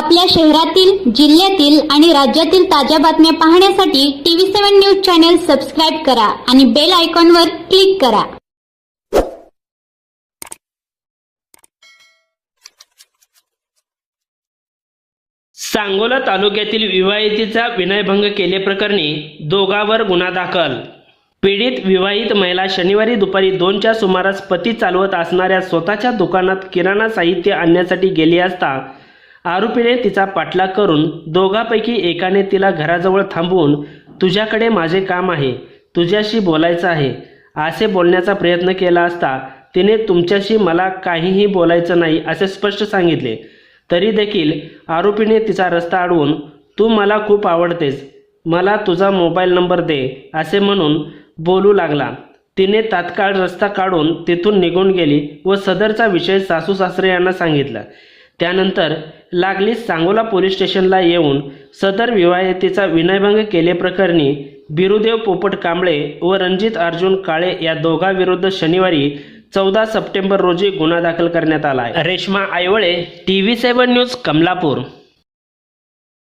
आपल्या शहरातील जिल्ह्यातील आणि राज्यातील ताज्या बातम्या पाहण्यासाठी TV seven news channel subscribe करा आणि बेल आयकॉनवर क्लिक करा. सांगोला तालुक्यातील विवाहितीचा विनयभंग केल्याप्रकरणी दोघांवर गुन्हा दाखल. पीडित विवाहित महिला शनिवारी दुपारी दोनच्या सुमारास पती चालवत असणाऱ्या स्वतःच्या दुकानात किराणा साहित्य आणण्यासाठी गेली असता आरोपीने तिचा पाठलाग करून दोघापैकी एकाने तिला घराजवळ थांबवून तुझ्याकडे माझे काम आहे तुझ्याशी बोलायचं आहे. असे बोलण्याचा प्रयत्न केला असता तिने तुमच्याशी मला काहीही बोलायचं नाही असे स्पष्ट सांगितले. तरी देखील आरोपीने तिचा रस्ता अडवून तू मला खूप आवडतेस मला तुझा मोबाईल नंबर दे असे म्हणून बोलू लागला. तिने तात्काळ रस्ता काढून तिथून निघून गेली व सदरचा विषय सासू सासरे यांना सांगितला. त्यानंतर लागलीच सांगोला पोलीस स्टेशनला येऊन सदर विवाहितेचा विनयभंग केल्याप्रकरणी बिरुदेव पोपट कांबळे व रणजित अर्जुन काळे या दोघांविरुद्ध शनिवारी चौदा सप्टेंबर रोजी गुन्हा दाखल करण्यात आला आहे. Reshma Aiwale T V seven news Kamalapur.